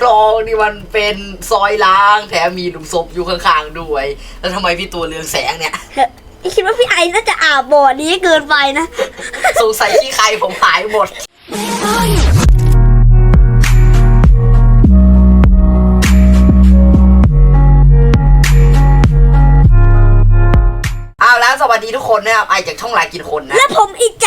คลองนี่มันเป็นซอยล้าง แถมมีหลุมศพอยู่ข้างๆด้วย แล้วทำไมพี่ตัวเรืองแสงเนี่ย คิดว่าพี่ไอน่าจะอาบบ่อนี้เกินไปนะ สงสัยที่ใครผมหายหมด เอาแล้วสวัสดีทุกคนนะครับไอจากช่องลายกินคนนะ และผมอีกจ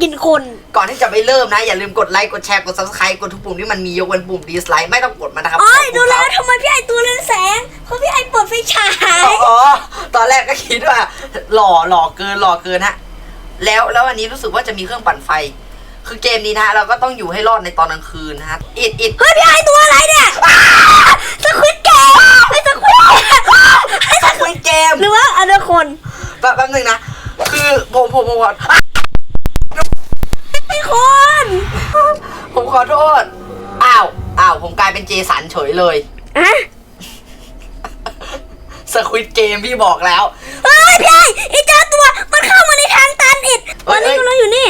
กช่องลากินคน ก่อนที่จะไปเริ่มนะ อย่าลืมกดไลค์ กดแชร์ กด subscribe กดทุกปุ่มที่มันมียกเว้นปุ่มดีสไลค์ไม่ต้องกดมันนะครับโอ้ยขอบดูคุณแล้ควรับทำไมพี่ไอตัวเรืองแสงเพราะพี่ไอเปิดไฟฉาย อ๋อ ตอนแรกก็คิดว่า หล่อหล่อเกินหล่อเกินฮะ แล้วแล้ววันนี้รู้สึกว่าจะมีเครื่องปั่นไฟ คือเกมนี้นะฮะเราก็ต้องอยู่ให้รอดในตอนกลางคืนนะฮะอิดอิดเฮ้ยพี่ไอตัวอะไรเนี่ยสควิตเกมไอ้สควิตสควิดเกมหรือว่าอันเดอร์คนแป๊บแป๊บนึงนะ คือผมผมผม ขอไอ้คน ผมขอโทษ อ้าว อ้าว ผมกลายเป็นเจสันเฉยเลยอะสควิดเกมพี่บอกแล้วเฮ้ยพี่ไอไอ้เจ้าตัว มันเข้ามาในทางตันอิดเฮ้ตอยนนี้เฮ้ยกำลังอยู่นี่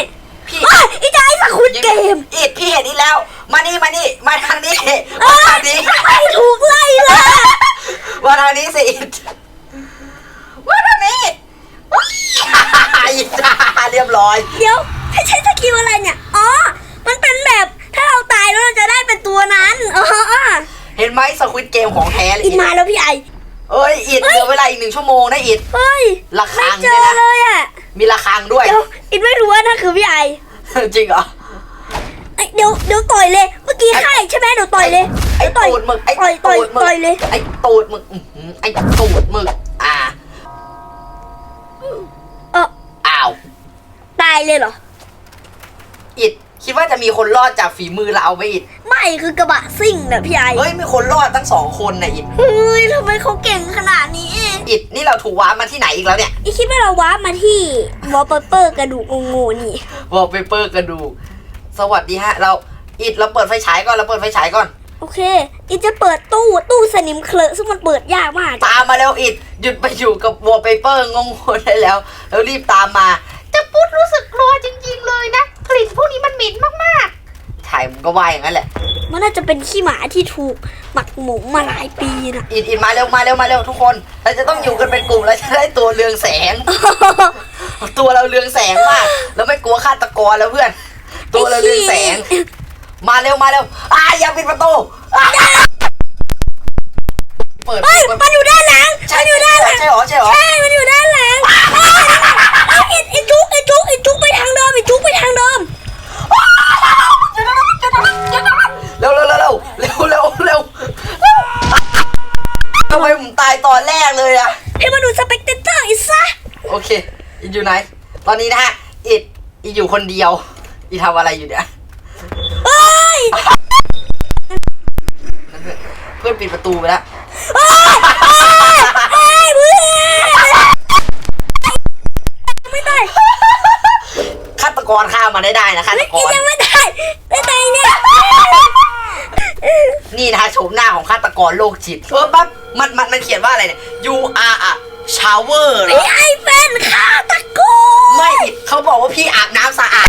พี่เฮ้ยไอ้เจ้าไอ้สควิตเกมอิดพี่เห็นอีกแล้ว มานี่มานี่มาทางนี้เอ้มายทางนี้ไอ้ถูกไล่ละมาทางนี้สิอิดมาทางนี้อิดเรียบร้อย เดี๋ยวให้ใช้ สกิลอะไรเนี่ย อ๋อ มันเป็นแบบถ้าเราตายแล้วเราจะได้เป็นตัวนั้น อ๋อเห็นไหมสควิตเกมของแท้เลยอินมาแล้วพี่ไอ เอ้ยอิดเหลือเวลาอีกหนึ่งชั่วโมงนะอิดเฮ้ยระฆัไม่งเจด้วยอนะเลยอะ มีระฆังด้วย เดี๋ยวอินไม่รู้ว่านั่นคือพี่ไอ จริงเหรอเอ้ยเดี๋ยวเดี๋ยวต่อยเลย เมื่อกี้ให้ใช่ไหมเดี๋ยวต่อยเลยไอ้เดี๋ยวต่อยตูดหมึกไอ้ต่อยต่อยตูดหมึกต่อยเลย ไอ้ตูดหมึกอื้อหือไอ้ตูดหมึกอ่าเอออ้าว ตายเลยเหรอ อิดคิดว่าจะมีคนรอดจากฝีมือเราไหมอิดไม่คือกระบะซิ่งนะพี่ไอเฮ้ยมีคนรอดทั้งสองคนนะอิดเฮ้ยทำไมเขาเก่งขนาดนี้อิดนี่เราถูกว้าร์ปมาที่ไหนอีกแล้วเนี่ยอีคิดว่าเราว้าร์ปมาที่วอลเปเปอร์กระดูกงูๆนี่วอลเปเปอร์กระดูกสวัสดีฮะ เราอิดเราเปิดไฟฉายก่อนเราเปิดไฟฉายก่อนโอเคอีจะเปิดตู้ตู้สนิมเคลอะซึ่งมันเปิดยากมากตามมาเร็วอิดหยุดไปอยู่กับวอลเปเปอร์งงๆได้แล้ว แล้วรีบตามมา จะพูดรู้สึกกลัวจริง ๆ เลยนะก ลิ่นพวกนี้มันเหม็นมากๆใช่มันก็ว่าอย่างนั้นแหละ มันน่าจะเป็นขี้หมาที่ถูกหมักหมมมาหลายปีนะอิดอิดมาเร็วมาเร็วมาเร็วทุกคนเราจะต้องอยู่กันเป็นกลุ่มแล้วจะได้ตัวเรืองแสง ตัวเราเรืองแสงมากแล้วไม่กลัวฆาตกรแล้วเพื่อน ตัวเราเรืองแสง มาเร็วมาเร็วอ่าอย่าปิดประตูอ่าเปิดเฮ้ยเปิดมันอยู่ด้านหลังใช่มันอยู่ด้านหลังใช่เหรอใช่เหรอใช่มันอยู่ด้านหลังเฮ้ยเฮ้ยไอ้ไอ้จุกไอ้จุกไอ้จุก จุกไปทางเดิมเร็วเร็วเร็วเร็วเร็วเร็วเร็วทำไมผมตายตอนแรกเลยอะให้มาดูสเปกเตอร์อีกซะโอเคอิดอยู่ไหน ตอนนี้นะฮะอิดอิดอยู่คนเดียวอิดทำอะไรอยู่เนี่ยเฮ้ยนั่นเพื่อนเพื่อนปิดประตูไปแล้ว เฮ้ยเฮ้ยเพื่อนไม่ได้ ฆาต กรฆ่ามาได้ได้นะฆาตไม่กกินรยังไม่ได้ได้ไงเนี่ยนี่นะฮะโฉมหน้าของฆาตกรโรคจิตเออปั๊บมันมันมันเขียนว่าอะไรเนี่ย you are a shower เหรไอ้อไอ้แฟนฆาตกรไม่ผิดเขาบอกว่าพี่อาบน้ำสะอาด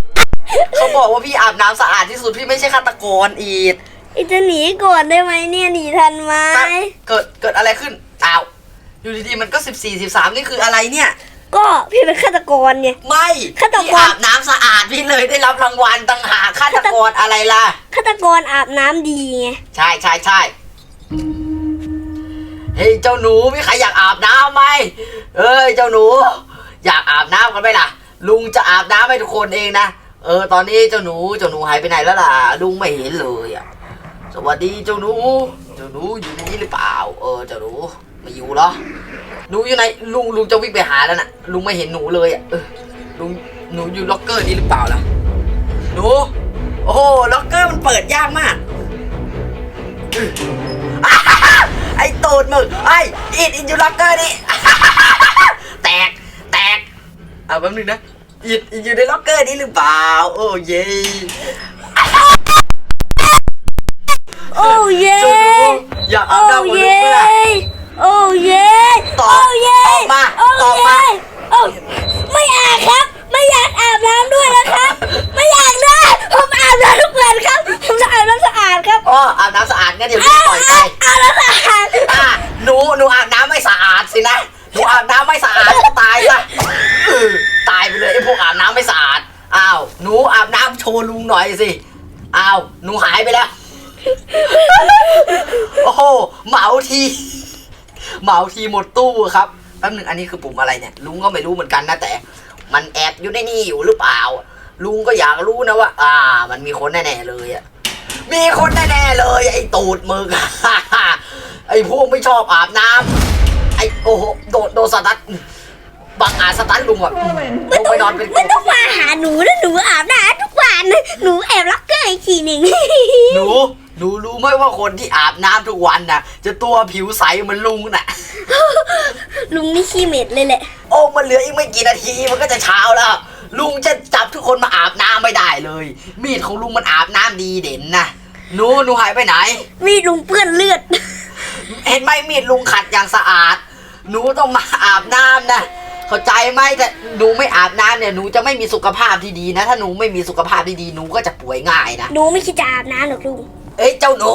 เขาบอกว่าพี่อาบน้ำสะอาดที่สุดพี่ไม่ใช่ฆาตกรอีดไอ้จะหนีก่อนได้ไหมเนี่ยหนีทันไหมปั๊บเกิดเกิดอะไรขึ้นอ้าวอยู่ดีๆมันก็สิบสี่สิบสามนี่คืออะไรเนี่ย ก็พี่เป็นฆาตกรเนี่ยไม่ฆาตกร พี่อาบน้ำสะอาดพี่เลยได้รับรางวัลต่างหากฆาตกรอะไรล่ะ ฆาตกรอาบน้ำดีไงใช่ใช่ใช่เฮ้ยเจ้าหนูมีใครอยากอาบน้ำไหมเอ้ยเจ้าหนู อยากอาบน้ำกันไหมล่ะ ลุงจะอาบน้ำให้ทุกคนเองนะเออ ตอนนี้เจ้าหนูเจ้าหนูหายไปไหนแล้วล่ะ ลุงไม่เห็นเลยอะสวัสดีเจ้าหนู เจ้าหนูอยู่นี่หรือเปล่า เออเจ้าหนูไม่อยู่เหรอ หนูอยู่ไหนลุงลุงจะวิ่งไปหาแล้วน่ะ ลุงไม่เห็นหนูเลยอะเออลุงหนูอยู่ล็อกเกอร์นี้หรือเปล่าล่ะหนูโอ้โหล็อกเกอร์มันเปิดยากมากไอ้ตูดมึงไอ้อิดอินยูล็อกเกอร์นี่แตกแตกเอาแป๊บนึงนะอิดอินอยู่ในล็อกเกอร์นี้หรือเปล่า โอ้เย่โอ้เย่เจ้าหนูอยากอาบโอ้น้ำกับลุงเย่ไหมล่ะ โอ้เย่ ตอบ โอ้เย่ ตอบมา โอ้ ตอบมา เย่โอ้ไม่อาบครับ ไม่อยากอาบน้ำด้วยนะครับ ไม่อยากนะผมอาบน้ำทุกวันครับ ผมจะอาบน้ำสะอาดครับ อ๋ออาบน้ำสะอาด น้ำไม่สะอาด อ้าว ห นูอาบน้ำโชว์ลุงหน่อยสิอ้าวหนูหายไปแล้ว โอ้โหเหมาทีเหมาทีหมดตู้ครับแป๊บหนึ่งอันนี้คือปุ่มอะไรเนี่ย ลุงก็ไม่รู้เหมือนกันนะแต่ มันแอบอยู่ในนี่อยู่หรือเปล่า ลุงก็อยากรู้นะว่า อ่า มันมีคนแน่ๆเลยอะมีคนแน่ๆเลยไอ้ตูดมึงไอ้พวกไม่ชอบอาบน้ำไอ้โอ้โหโดดโดนสตัน บังอาจสตันลุงอะลุงไปนอนเป็นไม่ต้องมาหาหนูนะหนูอาบน้ำทุกวันหนูแอบรักเกอร์อีกทีหนึ่งหนูหนูรู้ไหมว่าคนที่อาบน้ำทุกวันน่ะ จะตัวผิวใสเหมือนลุงน่ะ ลุงนี่ขี้เหม็ดเลยแหละ โอ้มันเหลืออีกไม่กี่นาทีมันก็จะเช้าแล้ว ลุงจะจับทุกคนมาอาบน้ำไม่ได้เลย มีดของลุงมันอาบน้ำดีเด่นนะหนูหนูหายไปไหน มีดลุงเปื้อนเลือด เห็นไหมมีดลุงขัดอย่างสะอาด หนูต้องมาอาบน้ำนะ เข้าใจไหมแต่หนูไม่อาบน้ำเนี่ยหนูจะไม่มีสุขภาพที่ดีนะ ถ้าหนูไม่มีสุขภาพที่ดีหนูก็จะป่วยง่ายนะหนูไม่คิดจะอาบน้ำหรอกลุงเอ้ยเจ้าหนู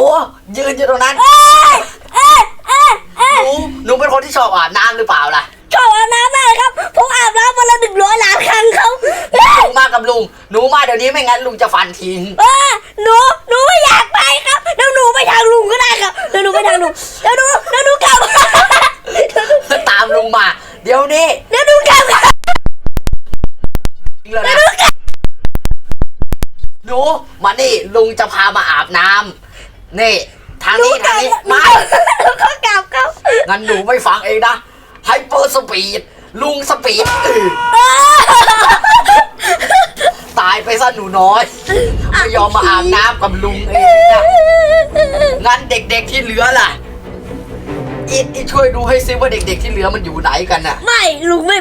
ยืนอยู่ตรงนั้นเอ้ยเอ้ยเอ้ยเอ้หยนูหนูเป็นคนที่ชอบอาบน้ำหรือเปล่าล่ะชอบอาบน้ำมากครับผมอาบน้ำวันละหนึ่งร้อยล้านครั้งครับหนูมากับลุงหนูมาเดี๋ยวนี้ไม่งั้นลุงจะฟันทิ้งเอ้ยหนูหนูไม่อยากไปครับเดี๋ยวหนูไปทางลุงก็ได้ครับเดี๋ยวหนูไปทางลุงเดี๋ยวหนูเดี๋ยวหนูกลับเดี๋ยวหนูตามลุงมา เดี๋ยวนี้ มานี่ลุงจะพามาอาบน้ำนี่ทางหนูนี้กทาลังบนี้หนูมาก็กลับครับงั้นหนูไม่ฟังเองนะไฮเปอร์สปีดลุงสปีดอื้อตายไปซะหนูน้อยไม่ยอมมาอาบน้ำกับลุงเองนะงั้นเด็กๆที่เหลือล่ะอิดอิดช่วยดูให้ซิว่าเด็กๆที่เหลือมันอยู่ไหนกันน่ะ ไม่ลุงไม่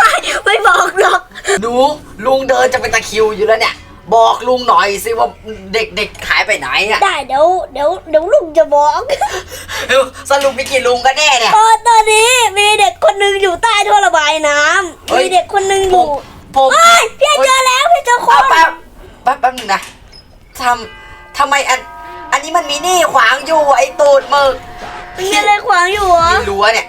ไม่ไม่บอกหรอก หนูลุงเดินจะเป็นตะคริวอยู่แล้วเนี่ย บอกลุงหน่อยสิว่าเด็กๆหายไปไหนอะได้เดี๋ยวเดี๋ยวเดี๋ยวลุงจะบอกสรุปมีกี่ลุงกันแน่เนี่ย ตอนตอนนี้มีเด็กคนหนึ่งอยู่ใต้ท่อระบายน้เฮ้ำย มีเด็กคนหนึ่งอผมยู่ผมเฮ้ยพี่เจอแล้วพี่เจอคเอานแป๊บแป๊บแป๊บนึงนะทำทำไมอันอันนี้มันมีหนี่ขวางอยู่ไอ้ตูดมึกมีอะไรขวางอยู่เหรอที่รั้วเนี่ย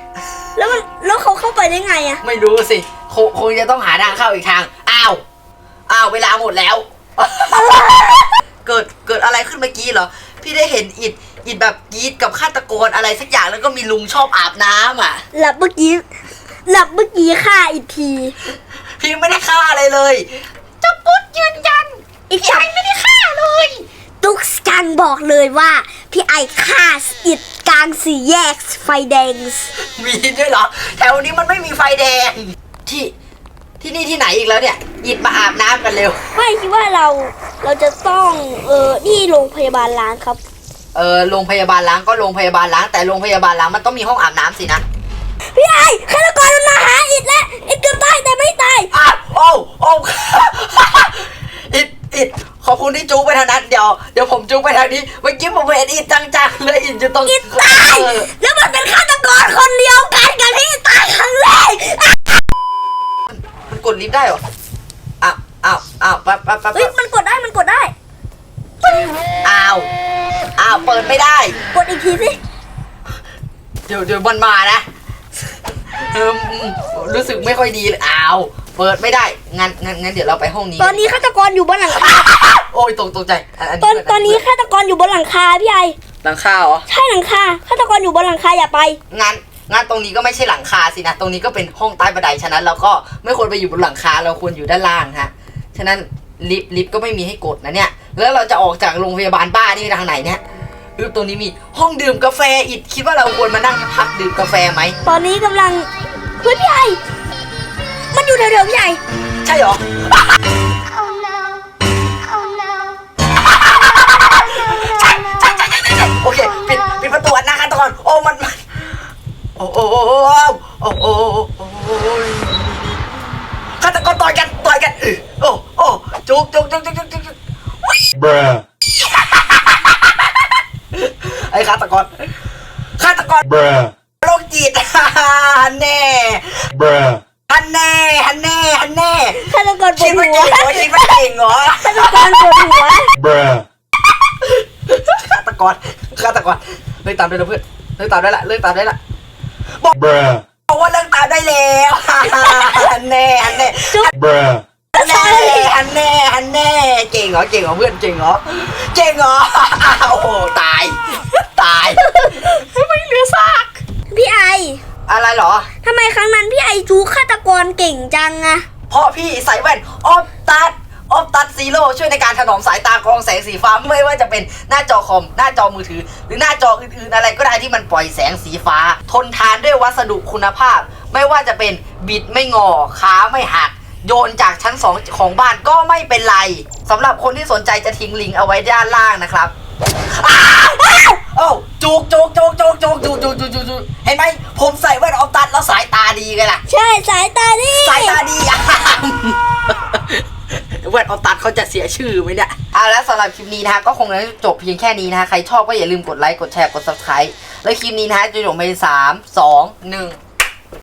แล้วมันแล้วเขาเข้าไปได้ไงอะไม่รู้สิคงคงจะต้องหาทางเข้าอีกทาง อ้าว อ้าว เวลาหมดแล้ว เกิดเกิดอะไรขึ้นเมื่อกี้เหรอ พี่ได้เห็นอิดอิดแบบกรีดกับฆาตกรอะไรสักอย่างแล้วก็มีลุงชอบอาบน้ำอะ หลับเมื่อกี้หลับเมื่อกี้ฆ่าอีกที พี่ไม่ได้ฆ่าอะไรเลยเจะปุ๊ดยืนยันอีกฉันไม่ได้ฆ่าเลย ตุ๊กจังบอกเลยว่า พี่ไอฆ่าอิดกลางสี่แยกไฟแดง มีด้วยเหรอแถวนี้มันไม่มีไฟแดงที่ที่นี่ที่ไหนอีกแล้วเนี่ย อิดมาอาบน้ำกันเร็ว ไม่คิดว่าเราเราจะต้องเออที่โรงพยาบาลล้างครับ เออโรงพยาบาลล้างก็โรงพยาบาลล้างแต่โรงพยาบาลล้างมันต้องมีห้องอาบน้ำสินะพี่ไอฆาตกรมันมาหาอิดแล้วอิดเกือบตายแต่ไม่ตายอ้าวโอ้วโอ้วอิดอิดขอบคุณที่จูงไปทางนั้นเดี๋ยวเดี๋ยวผมจูงไปทางนี้เมื่อกี้ผมเห็นอิดจังๆเลยอิดจะต้องอิดตายเออแล้วมันเป็นฆาตกรคนเดียวกันกับที่ตายครั้งแรกมันกดลิฟต์ได้เหรออ้าว อ้าวอ้าวแป๊บแป๊บแป๊บเฮ้ยมันกดได้มันกดได้ อ้าวอ้าวเปิดไม่ได้ กดอีกทีสิเดี๋ยวเดี๋ยวมันมานะเอออืมรู้สึกไม่ค่อยดีเลยอ้าวเปิดไม่ได้งั้นงั้นงั้นเดี๋ยวเราไปห้องนี้ ตอนนี้ฆาตกรอยู่บนหลังคาโอ้ยตกตกใจอัตอนเปิดตอนนี้ฆาตกรอยู่บนหลังคาพี่ไอหลังคาเหรอใช่หลังคาฆาตกรอยู่บนหลังคาอย่าไปงั้นงั้นตรงนี้ก็ไม่ใช่หลังคาสินะตรงนี้ก็เป็นห้องใต้บันไดฉะนั้นเราก็ไม่ควรไปอยู่บนหลังคาเราควรอยู่ด้านล่างฮะ ฉะนั้นลิฟต์ลิฟต์ก็ไม่มีให้กดนะเนี่ย แล้วเราจะออกจากโรงพยาบาลบ้านี่ไปทางไหนเนี่ยคือตรงนี้มีห้องดื่มกาแฟอีกคิดว่าเราควรมานั่งพักดื่มกาแฟไหมตอนนี้กำลังเฮ้ยพี่ไอมันอยู่แถวๆพี่ไอใช่เหรอ Oh no. Oh no. ใช่ใช่ใช่ใช่ใช่ใช่โอเคปิดปิดประตูอันหน้าฆาตกรโอ้มันมันโอ้โอ้โอ้โอ้โอ้โอ้โอ้ยฆาตกรต่อยกันต่อยกันอื้อ โอ้โอ้จุกจุกจุกจุกจุกจุกจุก Bruh. ไอ้ฆาตกรฆาตกร Bruh. โรคจิต ฮันแน่ Bruh. ฮันแน่ฮันแน่ฮันแน่ฆาตกรปวคิดดหัว่าวเก่งเหรอคิดว่าเก่งเหรอฆาตกรปวดหัว Bruh. ฆาตกรฆาตกรเลิกตามได้แล้วเพื่อนเลิกตามได้ละเลิกตามได้ละ Bruh. บอกว่าเลิกตามได้แล้วอันแน่อันแน่ bruh, อันแน่อันแน่อันแน่เก่งเหรอเก่งเหรอเพื่อนเก่งเหรอเก่งเหรอโอ้โหตาย ตาย ไม่เหลือซากพี่ไออะไรเหรอทำไมครั้งนั้นพี่ไอจูฆาตกรเก่งจังอะเพราะพี่ใส่แว่นออฟตัดออฟตัดซีโร่ช่วยในการถนอมสายตากรองแสงสีฟ้าไม่ว่าจะเป็นหน้าจอคอม หน้าจอมือถือ หรือหน้าจออื่นๆ อะไรก็ได้ที่มันปล่อยแสงสีฟ้า ทนทานด้วยวัสดุคุณภาพ ไม่ว่าจะเป็นบิดไม่งอขาไม่หัก โยนจากชั้นสองของบ้านก็ไม่เป็นไรสำหรับคนที่สนใจจะทิ้งลิงก์เอาไว้ด้านล่างนะครับโอ้จุกจุกจุกจุกจุกจุกจุกจุกจุกจุกเห็นไหมผมใส่แว่นออฟตัดแล้วสายตาดีไงล่ะ ใช่สายตาดี สายตาดีอะแว่นเอาตัดเขาจะเสียชื่อไหมเนี่ยเอะแล้วสำหรับคลิปนี้นะฮะก็คงจะจบเพียงแค่นี้นะฮะใครชอบก็อย่าลืมกดไลค์กดแชร์กด subscribe แล้วคลิปนี้นะฮะจะจบไปสามสองหนึ่ง